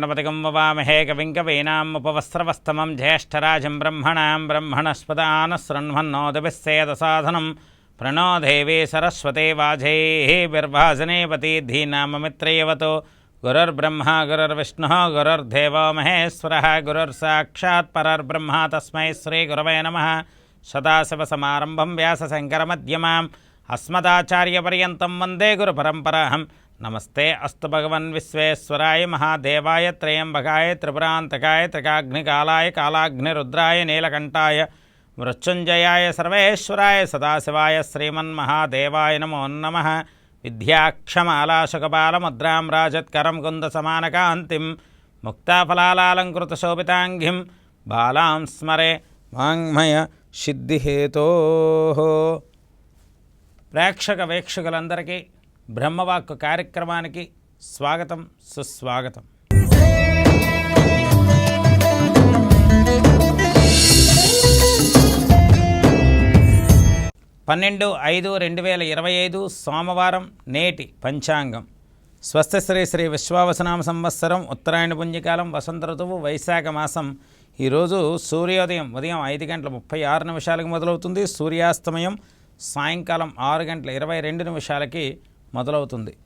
गणपतिगं ववामहे कविं कवीनामुपवस्त्रवस्तमं ज्येष्ठराजं ब्रह्मणां ब्रह्मणस्पदानसृण्वन्नोदभिः सेदसाधनं। प्रणो देवी सरस्वते वाजेः बिर्भासनेपति धीनाममित्रयवतो। गुरुर्ब्रह्मा, गुरुर्विष्णुः, गुरुर्देवो महेश्वरः, गुरुर्साक्षात् परर्ब्रह्मा तस्मै श्रीगुरवे नमः। सदाशिवसमारम्भं व्यासशङ्करमध्यमाम्। अस्मदाचार्यपर्यन्तं वंदे गुरुपरम्पराहम्। నమస్తే అస్తు భగవన్ విశ్వేశ్వరాయ మహాదేవాయ త్రయంబకాయ త్రిపురాంతకాయ త్రికాగ్నికాలాయ కాలాగ్నిరుద్రాయ నీలకంఠాయ మృత్యుంజయాయ సర్వేశ్వరాయ సదాశివాయ శ్రీమన్మహాదేవాయ నమో నమ. విద్యాక్షమాలాశకపాలముద్రాం రాజత్కరం కుందసమానకాంతిం ముక్తాఫలాలంకృతశోభితాంగిం బాలాం స్మరే వాంగ్మయ సిద్ధిహేతో. ప్రేక్షక వీక్షకులందరికీ బ్రహ్మవాక్కు కార్యక్రమానికి స్వాగతం సుస్వాగతం. పన్నెండు ఐదు రెండు వేల ఇరవై ఐదు సోమవారం నేటి పంచాంగం. స్వస్థ శ్రీ శ్రీ విశ్వావసనామ సంవత్సరం ఉత్తరాయణ పుణ్యకాలం వసంత ఋతువు వైశాఖ మాసం. ఈరోజు సూర్యోదయం ఉదయం ఐదు గంటల ముప్పై ఆరు నిమిషాలకు మొదలవుతుంది. సూర్యాస్తమయం సాయంకాలం ఆరు గంటల ఇరవై రెండు నిమిషాలకి మొదలవుతుంది.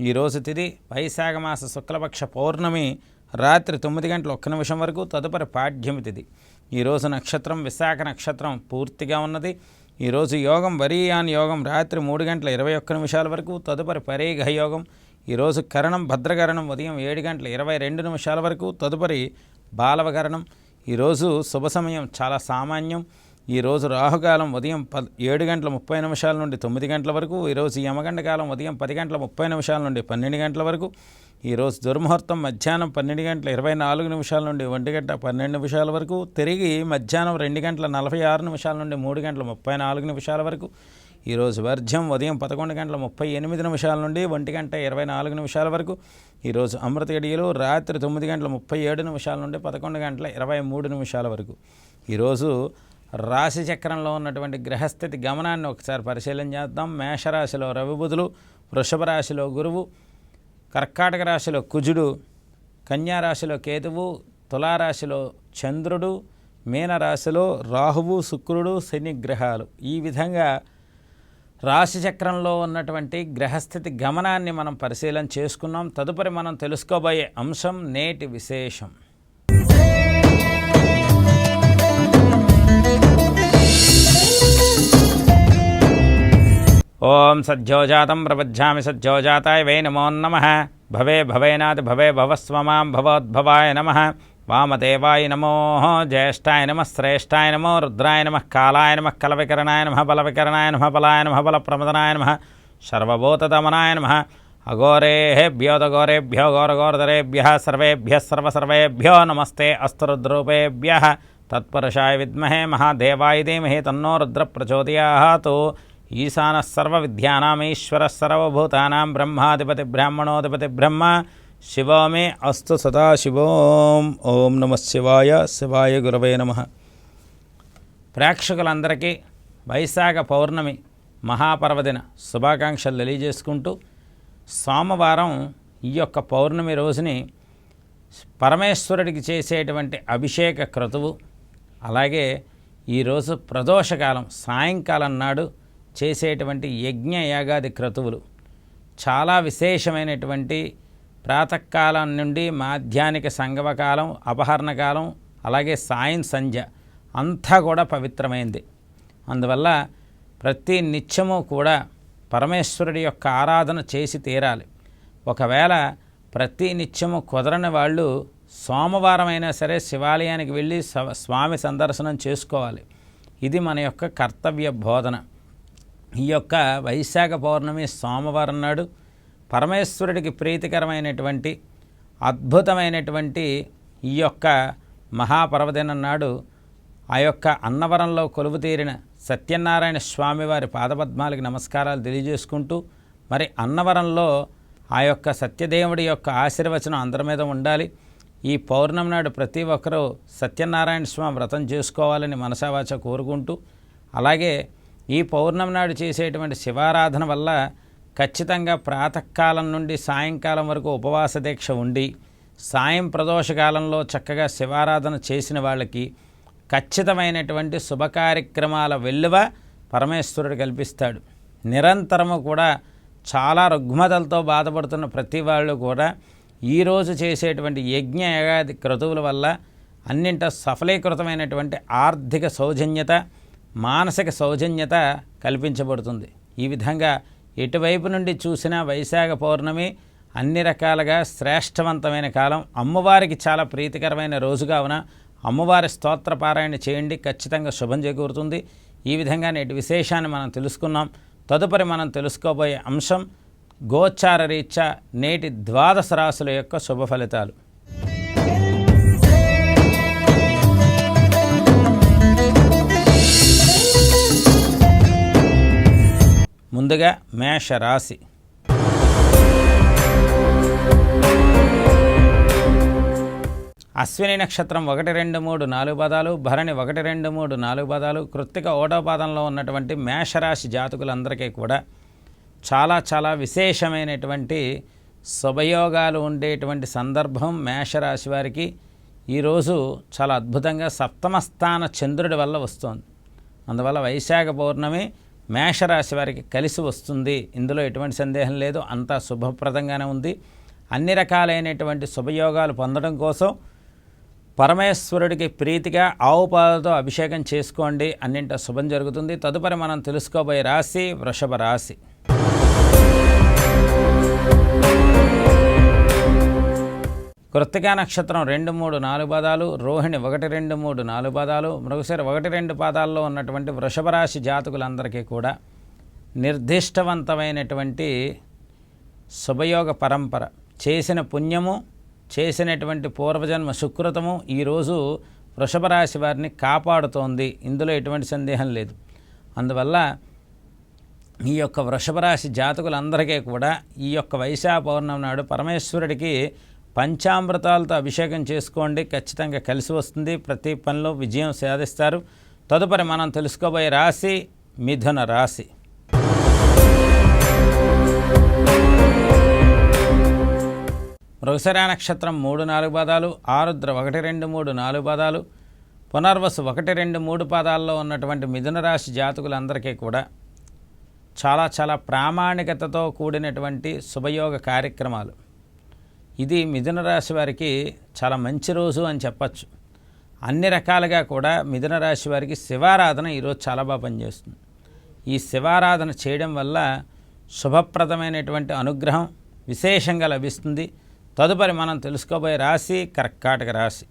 ఈరోజు తిది వైశాఖ మాస శుక్లపక్ష పౌర్ణమి రాత్రి తొమ్మిది గంటల ఒక్క నిమిషం వరకు తదుపరి పాఠ్యమి తిది. ఈరోజు నక్షత్రం విశాఖ నక్షత్రం పూర్తిగా ఉన్నది. ఈరోజు యోగం వరీయాన్ యోగం రాత్రి మూడు గంటల ఇరవై ఒక్క నిమిషాల వరకు తదుపరి పరేఘ యోగం. ఈరోజు కరణం భద్రకరణం ఉదయం ఏడు గంటల ఇరవై రెండు నిమిషాల వరకు తదుపరి బాలవకరణం ఈరోజు శుభ సమయం చాలా సామాన్యం. ఈరోజు రాహుకాలం ఉదయం ప ఏడు గంటల ముప్పై నిమిషాల నుండి తొమ్మిది గంటల వరకు ఈరోజు యమగండ కాలం ఉదయం పది గంటల ముప్పై నిమిషాల నుండి పన్నెండు గంటల వరకు ఈరోజు దుర్ముహూర్తం మధ్యాహ్నం పన్నెండు గంటల ఇరవై నాలుగు నిమిషాల నుండి ఒంటి గంట పన్నెండు నిమిషాల వరకు తిరిగి మధ్యాహ్నం రెండు గంటల నలభై ఆరు నిమిషాల నుండి మూడు గంటల ముప్పై నాలుగు నిమిషాల వరకు ఈరోజు వర్జ్యం ఉదయం పదకొండు గంటల ముప్పై ఎనిమిది నిమిషాల నుండి ఒంటి గంట ఇరవై నాలుగు నిమిషాల వరకు ఈరోజు అమృత గడియలు రాత్రి తొమ్మిది గంటల ముప్పై ఏడు నిమిషాల నుండి పదకొండు గంటల ఇరవై మూడు నిమిషాల వరకు ఈరోజు రాశి చక్రంలో ఉన్నటువంటి గ్రహస్థితి గమనాన్ని ఒకసారి పరిశీలన చేద్దాం. మేషరాశిలో రవిబుధులు వృషభ రాశిలో గురువు కర్కాటక రాశిలో కుజుడు కన్యా రాశిలో కేతువు తులారాశిలో చంద్రుడు మీనరాశిలో రాహువు శుక్రుడు శని గ్రహాలు. ఈ విధంగా రాశి చక్రంలో ఉన్నటువంటి గ్రహస్థితి గమనాన్ని మనం పరిశీలన చేసుకున్నాం. తదుపరి మనం తెలుసుకోబోయే అంశం నేటి విశేషం. ओम सज्जोजातं प्रबध्यामि सज्जोजाताय वै नमो नम। भवे भवेनाथ भवे भवस्व माँ नम। वाम देवाय नमो ज्येष्ठाय नम, श्रेष्ठाय नमो, रुद्राय नम, कालाय नमः, कलविकरणाय नम, बलविकरणाय नम, बलाय नम बल प्रमदनाय नम सर्वभूतदमनाय नम। अघोरेभ्योदघोरेभ्यो घोरघोरधरेभ्यः, सर्वेभ्य सर्वसर्वेभ्यो नमस्ते अस्तरुद्रूपेभ्यः। तत्पुरुषाय विद्महे महादेवाय धीमहि तन्नो तो ఈశాన సర్వవిద్యానామీశ్వర సర్వభూతానాం బ్రహ్మాధిపతి బ్రాహ్మణోధిపతి బ్రహ్మ శివో మే అస్తు సదాశివోం ఓం నమ శివాయ శివాయ గురవే నమ. ప్రేక్షకులందరికీ వైశాఖ పౌర్ణమి మహాపర్వదిన శుభాకాంక్షలు తెలియజేసుకుంటూ సోమవారం ఈ యొక్క పౌర్ణమి రోజుని పరమేశ్వరుడికి చేసేటువంటి అభిషేక క్రతువు అలాగే ఈరోజు ప్రదోషకాలం సాయంకాలం నాడు చేసేటువంటి యజ్ఞ యాగాది క్రతువులు. చాలా విశేషమైనటువంటి ప్రాతకాలం నుండి మాధ్యానిక సంగమకాలం అపహరణకాలం అలాగే సాయం సంధ్య అంతా కూడా పవిత్రమైంది. అందువల్ల ప్రతి నిత్యము కూడా పరమేశ్వరుడి యొక్క ఆరాధన చేసి తీరాలి. ఒకవేళ ప్రతి నిత్యము కుదరని వాళ్ళు సోమవారం అయినా సరే శివాలయానికి వెళ్ళి స్వ- స్వామి సందర్శనం చేసుకోవాలి. ఇది మన యొక్క కర్తవ్య బోధన. ఈ యొక్క వైశాఖ పౌర్ణమి సోమవారం నాడు పరమేశ్వరుడికి ప్రీతికరమైనటువంటి అద్భుతమైనటువంటి ఈ యొక్క మహాపర్వదినం నాడు ఆ యొక్క అన్నవరంలో కొలువు తీరిన సత్యనారాయణ స్వామివారి పాదపద్మాలకి నమస్కారాలు తెలియజేసుకుంటూ మరి అన్నవరంలో ఆ యొక్క సత్యదేవుడి యొక్క ఆశీర్వచనం అందరి మీద ఉండాలి. ఈ పౌర్ణమి నాడు ప్రతి ఒక్కరూ సత్యనారాయణ స్వామి వ్రతం చేసుకోవాలని మనసావాచ కోరుకుంటూ అలాగే ఈ పౌర్ణమి నాడు చేసేటువంటి శివారాధన వల్ల ఖచ్చితంగా ప్రాతకాలం నుండి సాయంకాలం వరకు ఉపవాస దీక్ష ఉండి సాయం ప్రదోషకాలంలో చక్కగా శివారాధన చేసిన వాళ్ళకి ఖచ్చితమైనటువంటి శుభకార్యక్రమాల వెల్లువ పరమేశ్వరుడు కల్పిస్తాడు. నిరంతరము కూడా చాలా రుగ్మతలతో బాధపడుతున్న ప్రతి వాళ్ళు కూడా ఈరోజు చేసేటువంటి యజ్ఞ యగాది క్రతువుల వల్ల అన్నింట సఫలీకృతమైనటువంటి ఆర్థిక సౌజన్యత మానసిక సౌజన్యత కల్పించబడుతుంది. ఈ విధంగా ఎటువైపు నుండి చూసినా వైశాఖ పౌర్ణమి అన్ని రకాలుగా శ్రేష్టవంతమైన కాలం. అమ్మవారికి చాలా ప్రీతికరమైన రోజు కావున అమ్మవారి స్తోత్ర పారాయణ చేయండి. ఖచ్చితంగా శుభం చేకూరుతుంది. ఈ విధంగా నేటి విశేషాన్ని మనం తెలుసుకున్నాం. తదుపరి మనం తెలుసుకోబోయే అంశం గోచార రీత్యా నేటి ద్వాదశ రాశుల యొక్క శుభ ఫలితాలు. ముందుగా మేష రాశి అశ్విని నక్షత్రం ఒకటి రెండు మూడు నాలుగు పదాలు భరణి ఒకటి రెండు మూడు నాలుగు పదాలు కృత్తిక ఓటో పాదంలో ఉన్నటువంటి మేషరాశి జాతకులందరికీ కూడా చాలా చాలా విశేషమైనటువంటి శుభయోగాలు ఉండేటువంటి సందర్భం మేషరాశి వారికి. ఈరోజు చాలా అద్భుతంగా సప్తమస్థాన చంద్రుడి వల్ల వస్తుంది. అందువల్ల వైశాఖ పౌర్ణమి మేషరాశి వారికి కలిసి వస్తుంది. ఇందులో ఎటువంటి సందేహం లేదు. అంతా శుభప్రదంగానే ఉంది. అన్ని రకాలైనటువంటి శుభయోగాలు పొందడం కోసం పరమేశ్వరుడికి ప్రీతిగా ఆవు పాలతో అభిషేకం చేసుకోండి. అన్నింట శుభం జరుగుతుంది. తదుపరి మనం తెలుసుకోబోయే రాశి వృషభ రాశి. కృత్తికా నక్షత్రం రెండు మూడు నాలుగు పాదాలు రోహిణి ఒకటి రెండు మూడు నాలుగు పాదాలు మృగశిర ఒకటి రెండు పాదాల్లో ఉన్నటువంటి వృషభ రాశి జాతకులందరికీ కూడా నిర్దిష్టవంతమైనటువంటి శుభయోగ పరంపర. చేసిన పుణ్యము చేసినటువంటి పూర్వజన్మ సుకృతము ఈరోజు వృషభ రాశి వారిని కాపాడుతోంది. ఇందులో ఎటువంటి సందేహం లేదు. అందువల్ల ఈ యొక్క వృషభ రాశి జాతకులందరికీ కూడా ఈ యొక్క వైశాఖ పౌర్ణమి నాడు పరమేశ్వరుడికి పంచామృతాలతో అభిషేకం చేసుకోండి. ఖచ్చితంగా కలిసి వస్తుంది. ప్రతి పనిలో విజయం సాధిస్తారు. తదుపరి మనం తెలుసుకోబోయే రాశి మిథున రాశి. మృగశిర నక్షత్రం మూడు నాలుగు పాదాలు ఆరుద్ర ఒకటి రెండు మూడు నాలుగు పాదాలు పునర్వసు ఒకటి రెండు మూడు పాదాల్లో ఉన్నటువంటి మిథున రాశి జాతకులందరికీ కూడా చాలా చాలా ప్రామాణికతతో కూడినటువంటి శుభయోగ కార్యక్రమాలు. ఇది మిథున రాశి వారికి చాలా మంచి రోజు అని చెప్పచ్చు. అన్ని రకాలుగా కూడా మిథున రాశి వారికి శివారాధన ఈరోజు చాలా బాగా పనిచేస్తుంది. ఈ శివారాధన చేయడం వల్ల శుభప్రదమైనటువంటి అనుగ్రహం విశేషంగా లభిస్తుంది. తదుపరి మనం తెలుసుకోబోయే రాశి కర్కాటక రాశి.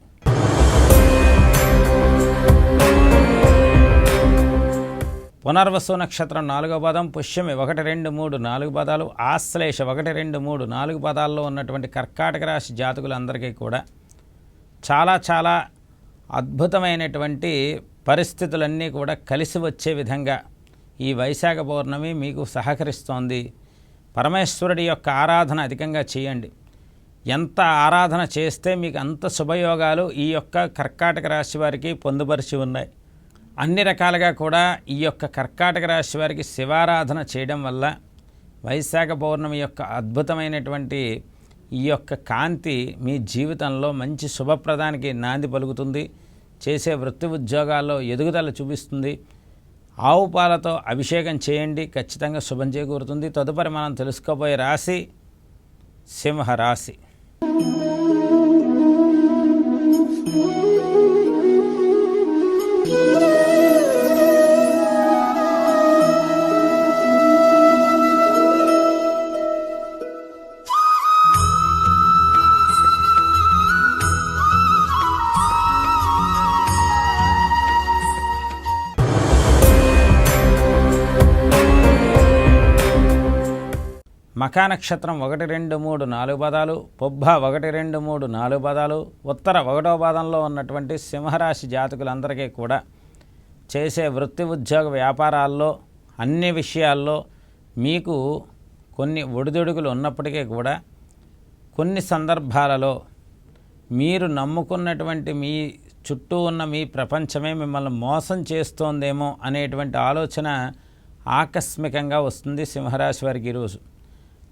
పునర్వసు నక్షత్రం నాలుగో పదం పుష్యమి ఒకటి రెండు మూడు నాలుగు పదాలు ఆశ్లేష ఒకటి రెండు మూడు నాలుగు పదాల్లో ఉన్నటువంటి కర్కాటక రాశి జాతకులందరికీ కూడా చాలా చాలా అద్భుతమైనటువంటి పరిస్థితులన్నీ కూడా కలిసి వచ్చే విధంగా ఈ వైశాఖ పౌర్ణమి మీకు సహకరిస్తోంది. పరమేశ్వరుడి యొక్క ఆరాధన అధికంగా చేయండి. ఎంత ఆరాధన చేస్తే మీకు అంత శుభయోగాలు ఈ యొక్క కర్కాటక రాశి వారికి పొందుపరిచి ఉన్నాయి. అన్ని రకాలుగా కూడా ఈ యొక్క కర్కాటక రాశి వారికి శివారాధన చేయడం వల్ల వైశాఖ పౌర్ణమి యొక్క అద్భుతమైనటువంటి ఈ యొక్క కాంతి మీ జీవితంలో మంచి శుభప్రదానికి నాంది పలుకుతుంది. చేసే వృత్తి ఉద్యోగాల్లో ఎదుగుదల చూపిస్తుంది. ఆవు పాలతో అభిషేకం చేయండి. ఖచ్చితంగా శుభం చేకూరుతుంది. తదుపరి మనం తెలుసుకోబోయే రాశి సింహరాశి. రాశి నక్షత్రం ఒకటి రెండు మూడు నాలుగు పదాలు పొబ్బ ఒకటి రెండు మూడు నాలుగు పదాలు ఉత్తర ఒకటో పాదంలో ఉన్నటువంటి సింహరాశి జాతకులందరికీ కూడా చేసే వృత్తి ఉద్యోగ వ్యాపారాల్లో అన్ని విషయాల్లో మీకు కొన్ని ఒడిదుడుకులు ఉన్నప్పటికీ కూడా కొన్ని సందర్భాలలో మీరు నమ్ముకున్నటువంటి మీ చుట్టూ ఉన్న మీ ప్రపంచమే మిమ్మల్ని మోసం చేస్తోందేమో అనేటువంటి ఆలోచన ఆకస్మికంగా వస్తుంది సింహరాశి వారికి ఈరోజు.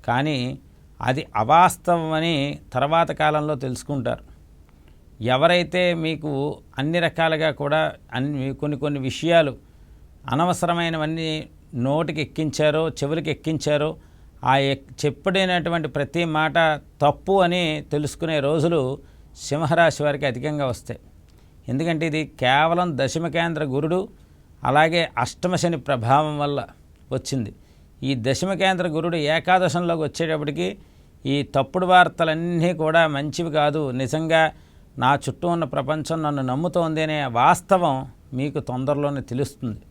కానీ అది అవాస్తవం అని తర్వాత కాలంలో తెలుసుకుంటారు. ఎవరైతే మీకు అన్ని రకాలుగా కూడా అన్ని కొన్ని కొన్ని విషయాలు అనవసరమైనవన్నీ నోటికి ఎక్కించారో చెవులకి ఎక్కించారో ఆ ఎక్ చెప్పడినటువంటి ప్రతి మాట తప్పు అని తెలుసుకునే రోజులు సింహరాశి వారికి అధికంగా వస్తాయి. ఎందుకంటే ఇది కేవలం దశమ కేంద్ర గురుడు అలాగే అష్టమ శని ప్రభావం వల్ల వచ్చింది. ఈ దశమకేంద్ర గురుడు ఏకాదశంలోకి వచ్చేటప్పటికి ఈ తప్పుడు వార్తలన్నీ కూడా మంచివి కాదు. నిజంగా నా చుట్టూ ఉన్న ప్రపంచం నన్ను నమ్ముతోంది అనే వాస్తవం మీకు తొందరలోనే తెలుస్తుంది.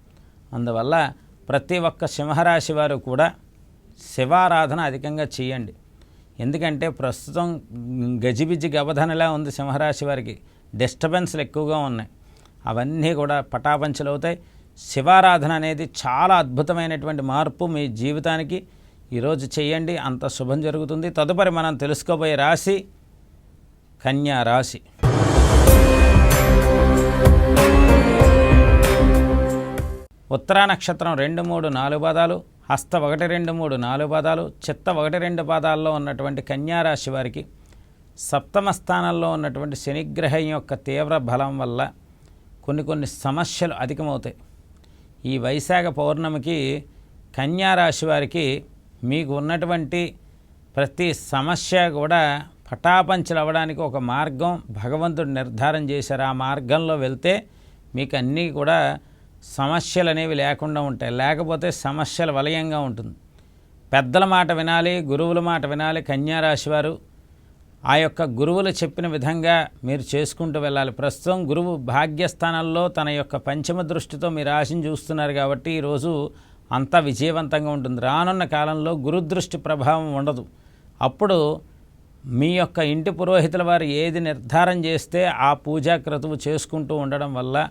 అందువల్ల ప్రతి ఒక్క సింహరాశి వారు కూడా శివారాధన అధికంగా చేయండి. ఎందుకంటే ప్రస్తుతం గజిబిజి గబధనలా ఉంది సింహరాశి వారికి. డిస్టర్బెన్స్లు ఎక్కువగా ఉన్నాయి. అవన్నీ కూడా పటాపంచలు అవుతాయి శివారాధన అనేది చాలా అద్భుతమైనటువంటి మార్పు మీ జీవితానికి. ఈరోజు చేయండి అంత శుభం జరుగుతుంది. తదుపరి మనం తెలుసుకోబోయే రాశి కన్యా రాశి. ఉత్తరా నక్షత్రం రెండు మూడు నాలుగు పాదాలు హస్త ఒకటి రెండు మూడు నాలుగు పాదాలు చిత్త ఒకటి రెండు పాదాల్లో ఉన్నటువంటి కన్యారాశి వారికి సప్తమ స్థానంలో ఉన్నటువంటి శనిగ్రహం యొక్క తీవ్ర బలం వల్ల కొన్ని కొన్ని సమస్యలు అధికమవుతాయి. ఈ వైశాఖ పౌర్ణమికి కన్యారాశి వారికి మీకు ఉన్నటువంటి ప్రతి సమస్య కూడా పటాపంచలు అవ్వడానికి ఒక మార్గం భగవంతుడు నిర్ధారం చేశారు. ఆ మార్గంలో వెళ్తే మీకు అన్నీ కూడా సమస్యలు అనేవి లేకుండా ఉంటాయి. లేకపోతే సమస్యల వలయంగా ఉంటుంది. పెద్దల మాట వినాలి గురువుల మాట వినాలి కన్యారాశి వారు ఆ యొక్క గురువులు చెప్పిన విధంగా మీరు చేసుకుంటూ వెళ్ళాలి. ప్రస్తుతం గురువు భాగ్యస్థానంలో తన యొక్క పంచమ దృష్టితో మీరు రాశిని చూస్తున్నారు కాబట్టి ఈరోజు అంతా విజయవంతంగా ఉంటుంది. రానున్న కాలంలో గురుదృష్టి ప్రభావం ఉండదు. అప్పుడు మీ యొక్క ఇంటి పురోహితుల వారు ఏది నిర్ధారం చేస్తే ఆ పూజా క్రతువు చేసుకుంటూ ఉండడం వల్ల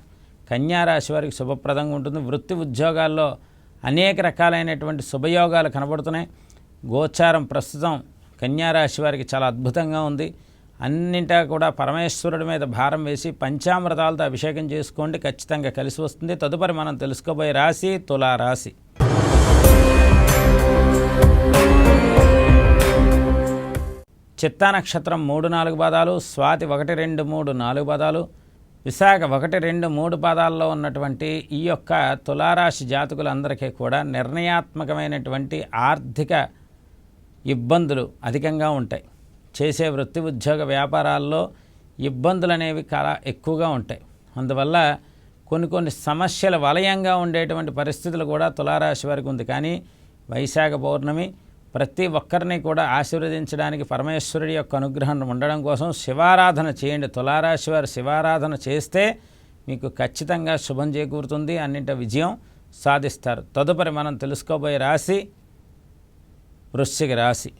కన్యారాశి వారికి శుభప్రదంగా ఉంటుంది. వృత్తి ఉద్యోగాల్లో అనేక రకాలైనటువంటి శుభయోగాలు కనబడుతున్నాయి. గోచారం ప్రస్తుతం కన్యారాశి వారికి చాలా అద్భుతంగా ఉంది. అన్నింటా కూడా పరమేశ్వరుడి మీద భారం వేసి పంచామృతాలతో అభిషేకం చేసుకోండి. ఖచ్చితంగా కలిసి వస్తుంది. తదుపరి మనం తెలుసుకోబోయే రాశి తులారాశి. చిత్తా నక్షత్రం మూడు నాలుగు పాదాలు స్వాతి ఒకటి రెండు మూడు నాలుగు పాదాలు విశాఖ ఒకటి రెండు మూడు పాదాల్లో ఉన్నటువంటి ఈ యొక్క తులారాశి జాతకులందరికీ కూడా నిర్ణయాత్మకమైనటువంటి ఆర్థిక ఇబ్బందులు అధికంగా ఉంటాయి. చేసే వృత్తి ఉద్యోగ వ్యాపారాల్లో ఇబ్బందులు అనేవి చాలా ఎక్కువగా ఉంటాయి. అందువల్ల కొన్ని కొన్ని సమస్యల వలయంగా ఉండేటువంటి పరిస్థితులు కూడా తులారాశి వారికి ఉంది. కానీ వైశాఖ పౌర్ణమి ప్రతి ఒక్కరిని కూడా ఆశీర్వదించడానికి పరమేశ్వరుడి యొక్క అనుగ్రహం ఉండడం కోసం శివారాధన చేయండి. తులారాశి వారు శివారాధన చేస్తే మీకు ఖచ్చితంగా శుభం చేకూరుతుంది. అన్నింటి విజయం సాధిస్తారు. తదుపరి మనం తెలుసుకోబోయే రాశి వృశ్చిక రాశి.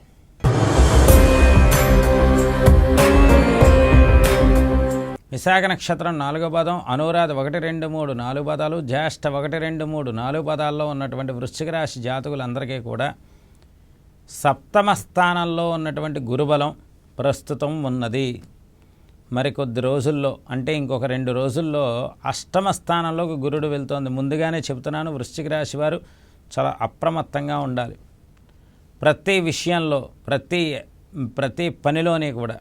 విశాఖ నక్షత్రం నాలుగో పదం అనురాధ ఒకటి రెండు మూడు నాలుగు పదాలు జ్యేష్ఠ ఒకటి రెండు మూడు నాలుగు పదాల్లో ఉన్నటువంటి వృశ్చిక రాశి జాతకులందరికీ కూడా సప్తమ స్థానంలో ఉన్నటువంటి గురుబలం ప్రస్తుతం ఉన్నది. మరికొద్ది రోజుల్లో అంటే ఇంకొక రెండు రోజుల్లో అష్టమ స్థానంలోకి గురుడు వెళ్తోంది. ముందుగానే చెబుతున్నాను వృశ్చిక రాశి వారు చాలా అప్రమత్తంగా ఉండాలి. ప్రతి విషయంలో ప్రతి ప్రతి పనిలోని కూడా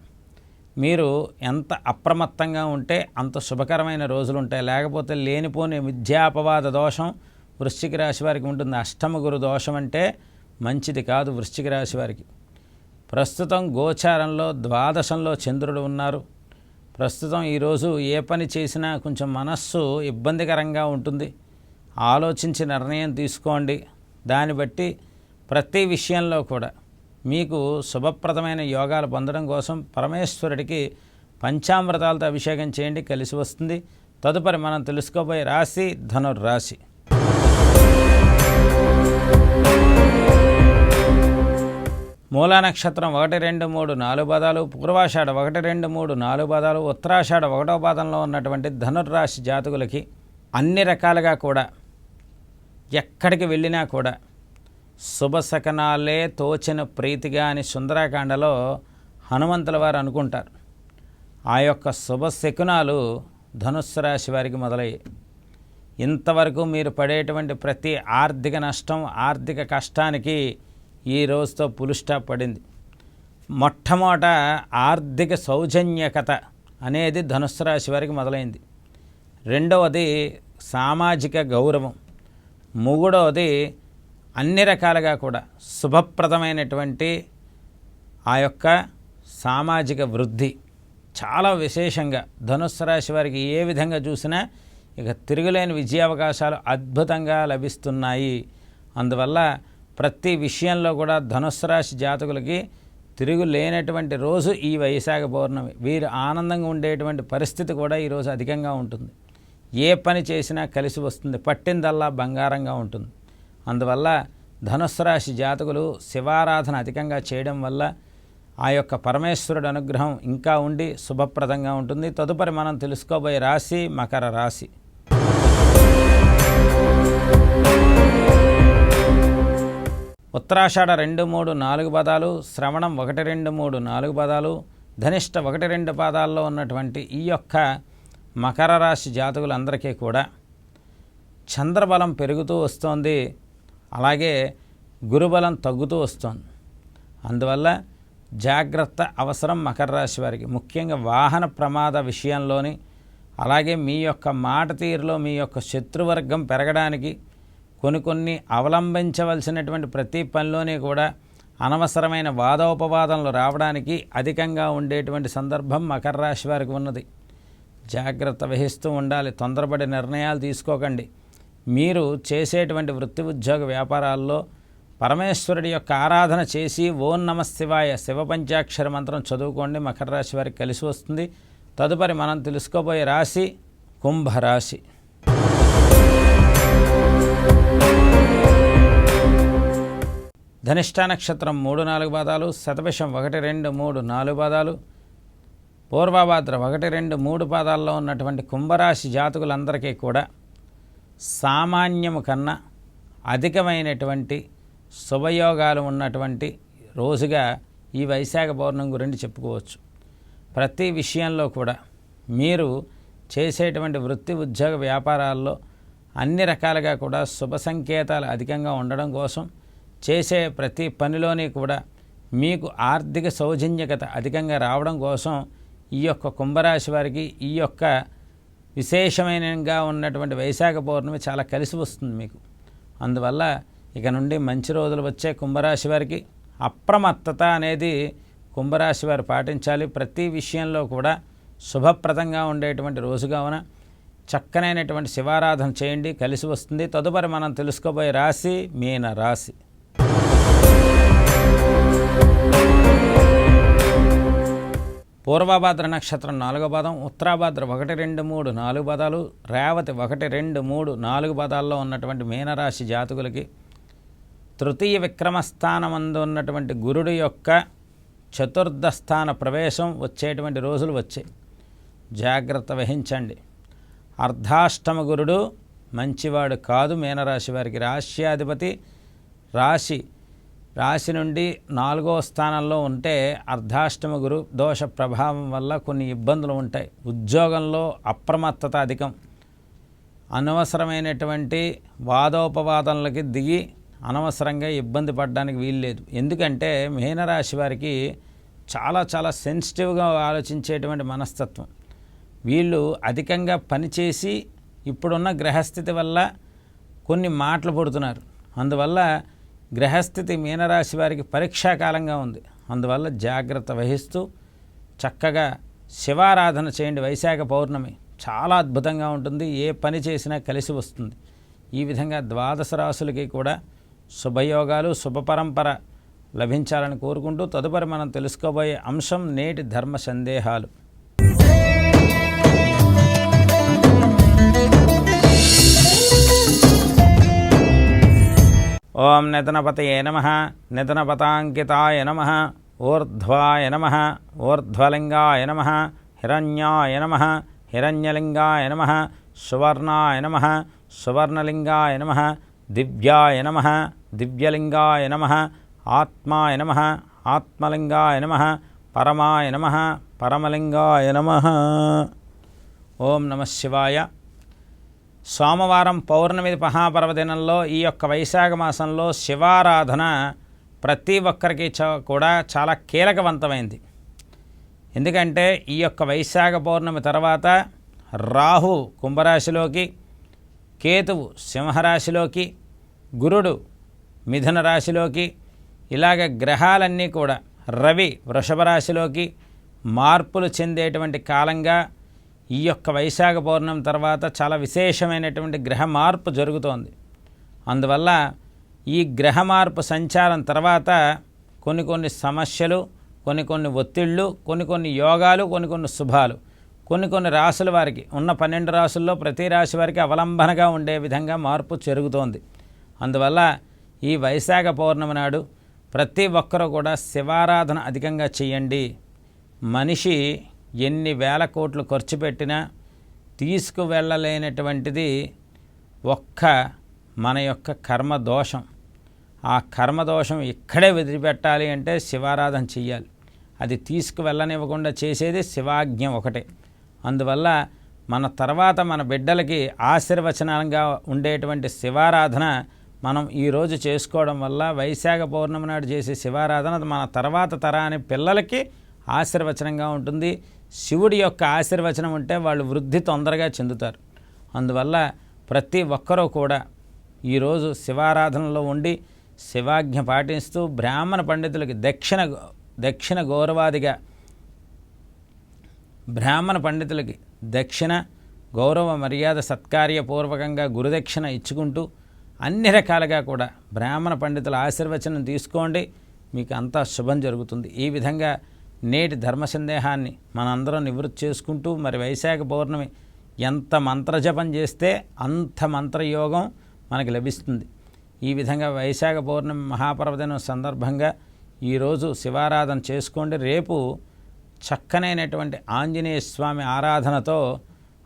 మీరు ఎంత అప్రమత్తంగా ఉంటే అంత శుభకరమైన రోజులు ఉంటాయి. లేకపోతే లేనిపోని విద్యాపవాద దోషం వృశ్చిక రాశి వారికి ఉంటుంది. అష్టమ గురు దోషం అంటే మంచిది కాదు వృశ్చిక రాశి వారికి. ప్రస్తుతం గోచారంలో ద్వాదశంలో చంద్రుడు ఉన్నారు. ప్రస్తుతం ఈరోజు ఏ పని చేసినా కొంచెం మనస్సు ఇబ్బందికరంగా ఉంటుంది. ఆలోచించి నిర్ణయం తీసుకోండి. దాన్ని బట్టి ప్రతి విషయంలో కూడా మీకు శుభప్రదమైన యోగాలు పొందడం కోసం పరమేశ్వరుడికి పంచామృతాలతో అభిషేకం చేయండి కలిసి వస్తుంది. తదుపరి మనం తెలుసుకోబోయే రాశి ధనుర్రాశి. మూలా నక్షత్రం ఒకటి రెండు మూడు నాలుగు పదాలు పూర్వాషాఢ ఒకటి రెండు మూడు నాలుగు పదాలు ఉత్తరాషాఢ ఒకటో పాదంలో ఉన్నటువంటి ధనుర్రాశి జాతకులకి అన్ని రకాలుగా కూడా ఎక్కడికి వెళ్ళినా కూడా శుభసకనాలే తోచిన ప్రీతిగా అని సుందరాకాండలో హనుమంతుల వారు అనుకుంటారు. ఆ యొక్క శుభశకునాలు ధనుస్సు రాశి వారికి మొదలయ్యాయి. ఇంతవరకు మీరు పడేటువంటి ప్రతి ఆర్థిక నష్టం ఆర్థిక కష్టానికి ఈ రోజుతో పులుస్టా పడింది. మొట్టమొదట ఆర్థిక సౌజన్యకత అనేది ధనుస్సు రాశి వారికి మొదలైంది. రెండవది సామాజిక గౌరవం. మూడవది అన్ని రకాలుగా కూడా శుభప్రదమైనటువంటి ఆ యొక్క సామాజిక వృద్ధి చాలా విశేషంగా ధనుస్సు రాశి వారికి ఏ విధంగా చూసినా ఇక తిరుగులేని విజయావకాశాలు అద్భుతంగా లభిస్తున్నాయి. అందువల్ల ప్రతి విషయంలో కూడా ధనుస్సు రాశి జాతకులకి తిరుగు లేనటువంటి రోజు ఈ వైశాఖ పౌర్ణమి. వీరు ఆనందంగా ఉండేటువంటి పరిస్థితి కూడా ఈరోజు అధికంగా ఉంటుంది. ఏ పని చేసినా కలిసి వస్తుంది. పట్టిందల్లా బంగారంగా ఉంటుంది. అందువల్ల ధనుస్సు రాశి జాతకులు శివారాధన అధికంగా చేయడం వల్ల ఆ యొక్క పరమేశ్వరుడు అనుగ్రహం ఇంకా ఉండి శుభప్రదంగా ఉంటుంది. తదుపరి మనం తెలుసుకోబోయే రాశి మకర రాశి. ఉత్తరాషాఢ రెండు మూడు నాలుగు పదాలు శ్రవణం ఒకటి రెండు మూడు నాలుగు పదాలు ధనిష్ట ఒకటి రెండు పాదాల్లో ఉన్నటువంటి ఈ యొక్క మకర రాశి జాతకులందరికీ కూడా చంద్రబలం పెరుగుతూ వస్తోంది. అలాగే గురుబలం తగ్గుతూ వస్తోంది. అందువల్ల జాగ్రత్త అవసరం మకర రాశి వారికి. ముఖ్యంగా వాహన ప్రమాద విషయంలోని అలాగే మీ యొక్క మాట తీరులో మీ యొక్క శత్రువర్గం పెరగడానికి కొన్ని కొన్ని అవలంబించవలసినటువంటి ప్రతి పనిలోని కూడా అనవసరమైన వాదోపవాదనలు రావడానికి అధికంగా ఉండేటువంటి సందర్భం మకర రాశి వారికి ఉన్నది. జాగ్రత్త వహిస్తూ ఉండాలి. తొందరపడి నిర్ణయాలు తీసుకోకండి. మీరు చేసేటువంటి వృత్తి ఉద్యోగ వ్యాపారాల్లో పరమేశ్వరుడి యొక్క ఆరాధన చేసి ఓం నమ శివాయ శివ పంచాక్షర మంత్రం చదువుకోండి మకర రాశి వారికి కలిసి వస్తుంది. తదుపరి మనం తెలుసుకోబోయే రాశి కుంభరాశి. ధనిష్ట నక్షత్రం మూడు నాలుగు పాదాలు శతభిషం ఒకటి రెండు మూడు నాలుగు పాదాలు పూర్వభాద్ర ఒకటి రెండు మూడు పాదాల్లో ఉన్నటువంటి కుంభరాశి జాతకులందరికీ కూడా సామాన్యము కన్నా అధికమైనటువంటి శుభయోగాలు ఉన్నటువంటి రోజుగా ఈ వైశాఖ పౌర్ణమి గురించి చెప్పుకోవచ్చు. ప్రతి విషయంలో కూడా మీరు చేసేటువంటి వృత్తి ఉద్యోగ వ్యాపారాల్లో అన్ని రకాలుగా కూడా శుభ సంకేతాలు అధికంగా ఉండడం కోసం చేసే ప్రతి పనిలోని కూడా మీకు ఆర్థిక సౌజన్యకత అధికంగా రావడం కోసం ఈ యొక్క కుంభరాశి వారికి ఈ యొక్క విశేషమైనగా ఉన్నటువంటి వైశాఖ పౌర్ణమి చాలా కలిసి వస్తుంది మీకు. అందువల్ల ఇక నుండి మంచి రోజులు వచ్చే కుంభరాశి వారికి అప్రమత్తత అనేది కుంభరాశి వారు పాటించాలి. ప్రతి విషయంలో కూడా శుభప్రదంగా ఉండేటువంటి రోజు ఉన్న చక్కనైనటువంటి శివారాధన చేయండి కలిసి వస్తుంది. తదుపరి మనం తెలుసుకోబోయే రాశి మీన రాశి పూర్వభాద్ర నక్షత్రం నాలుగో పదం ఉత్తరాభాద్ర ఒకటి రెండు మూడు నాలుగు పదాలు రేవతి ఒకటి రెండు మూడు నాలుగు పదాల్లో ఉన్నటువంటి మీనరాశి జాతకులకి తృతీయ విక్రమస్థానమందు ఉన్నటువంటి గురుడు యొక్క చతుర్థ స్థాన ప్రవేశం వచ్చేటువంటి రోజులు వచ్చాయి. జాగ్రత్త వహించండి. అర్ధాష్టమ గురుడు మంచివాడు కాదు మీనరాశి వారికి రాశ్యాధిపతి రాశి రాశి నుండి నాలుగో స్థానంలో ఉంటే అర్ధాష్టమ గురు దోష ప్రభావం వల్ల కొన్ని ఇబ్బందులు ఉంటాయి. ఉద్యోగంలో అప్రమత్తత అధికం. అనవసరమైనటువంటి వాదోపవాదనలకి దిగి అనవసరంగా ఇబ్బంది పడడానికి వీల్లేదు ఎందుకంటే మీనరాశి వారికి చాలా చాలా సెన్సిటివ్గా ఆలోచించేటువంటి మనస్తత్వం. వీళ్ళు అధికంగా పనిచేసి ఇప్పుడున్న గ్రహస్థితి వల్ల కొన్ని మాటలు పడుతున్నారు. అందువల్ల గ్రహస్థితి మీనరాశి వారికి పరీక్షాకాలంగా ఉంది. అందువల్ల జాగ్రత్త వహిస్తూ చక్కగా శివారాధన చేయండి. వైశాఖ పౌర్ణమి చాలా అద్భుతంగా ఉంటుంది. ఏ పని చేసినా కలిసి వస్తుంది. ఈ విధంగా ద్వాదశ రాశులకి కూడా శుభయోగాలు శుభపరంపర లభించాలని కోరుకుంటూ తదుపరి మనం తెలుసుకోబోయే అంశం నేటి ధర్మ సందేహాలు. ఓం నితనపతయే నమ నితనపతాంకితాయ నమ ఊర్ధ్వాయ నమ ఊర్ధ్వలింగాయ నమ హిరణ్యాయ నమ హిరణ్యలింగాయ నమ సువర్ణాయ నమ సువర్ణలింగాయ నమ దివ్యాయ నమ దివ్యలింగాయ నమ ఆత్మాయ నమ ఆత్మలింగాయ నమ పరమాయ నమ పరమలింగాయ నమ. ఓం నమ శివాయ. సోమవారం పౌర్ణమి మహాపర్వదినంలో ఈ యొక్క వైశాఖ మాసంలో శివారాధన ప్రతి ఒక్కరికి చ- కూడా చాలా కీలకవంతమైంది. ఎందుకంటే ఈ యొక్క వైశాఖ పౌర్ణమి తర్వాత రాహు కుంభరాశిలోకి కేతువు సింహరాశిలోకి గురుడు మిథున రాశిలోకి ఇలాగ గ్రహాలన్నీ కూడా రవి వృషభ రాశిలోకి మార్పులు చెందేటువంటి కాలంగా ఈ యొక్క వైశాఖ పౌర్ణమి తర్వాత చాలా విశేషమైనటువంటి గ్రహ మార్పు జరుగుతోంది. అందువల్ల ఈ గ్రహ మార్పు సంచారం తర్వాత కొన్ని కొన్ని సమస్యలు కొన్ని కొన్ని ఒత్తిళ్ళు కొన్ని కొన్ని యోగాలు కొన్ని కొన్ని శుభాలు. కొన్ని కొన్ని రాసుల వారికి ఉన్న పన్నెండు రాసుల్లో ప్రతి రాశి వారికి అవలంబనగా ఉండే విధంగా మార్పు జరుగుతోంది. అందువల్ల ఈ వైశాఖ పౌర్ణమి నాడు ప్రతి ఒక్కరూ కూడా శివారాధన అధికంగా చేయండి. మనిషి ఎన్ని వేల కోట్లు ఖర్చు పెట్టినా తీసుకువెళ్ళలేనటువంటిది ఒక్క మన యొక్క కర్మ దోషం. ఆ కర్మదోషం ఇక్కడే వదిలిపెట్టాలి అంటే శివారాధన చెయ్యాలి. అది తీసుకువెళ్ళనివ్వకుండా చేసేది శివాజ్ఞ ఒకటే. అందువల్ల మన తర్వాత మన బిడ్డలకి ఆశీర్వచనంగా ఉండేటువంటి శివారాధన మనం ఈరోజు చేసుకోవడం వల్ల వైశాఖ పౌర్ణమి నాడు చేసే శివారాధన మన తర్వాత తరాని పిల్లలకి ఆశీర్వచనంగా ఉంటుంది. శివుడి యొక్క ఆశీర్వచనం ఉంటే వాళ్ళు వృద్ధి తొందరగా చెందుతారు. అందువల్ల ప్రతి ఒక్కరూ కూడా ఈరోజు శివారాధనలో ఉండి శివాజ్ఞ పాటిస్తూ బ్రాహ్మణ పండితులకి దక్షిణ దక్షిణ గౌరవాదిగా బ్రాహ్మణ పండితులకి దక్షిణ గౌరవ మర్యాద సత్కార్యపూర్వకంగా గురుదక్షిణ ఇచ్చుకుంటూ అన్ని రకాలుగా కూడా బ్రాహ్మణ పండితుల ఆశీర్వచనం తీసుకోండి. మీకు అంతా శుభం జరుగుతుంది. ఈ విధంగా నేటి ధర్మ సందేహాన్ని మనందరం నివృత్తి చేసుకుంటూ మరి వైశాఖ పౌర్ణమి ఎంత మంత్రజపం చేస్తే అంత మంత్రయోగం మనకి లభిస్తుంది. ఈ విధంగా వైశాఖ పౌర్ణమి మహాపర్వదినం సందర్భంగా ఈరోజు శివారాధన చేసుకోండి. రేపు చక్కనైనటువంటి ఆంజనేయ స్వామి ఆరాధనతో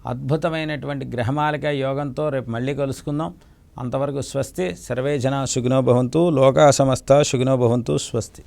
అద్భుతమైనటువంటి గ్రహమాలిక యోగంతో రేపు మళ్ళీ కలుసుకుందాం. అంతవరకు స్వస్తి. సర్వే జన సుఖినో లోకా సమస్త సుఖినో స్వస్తి.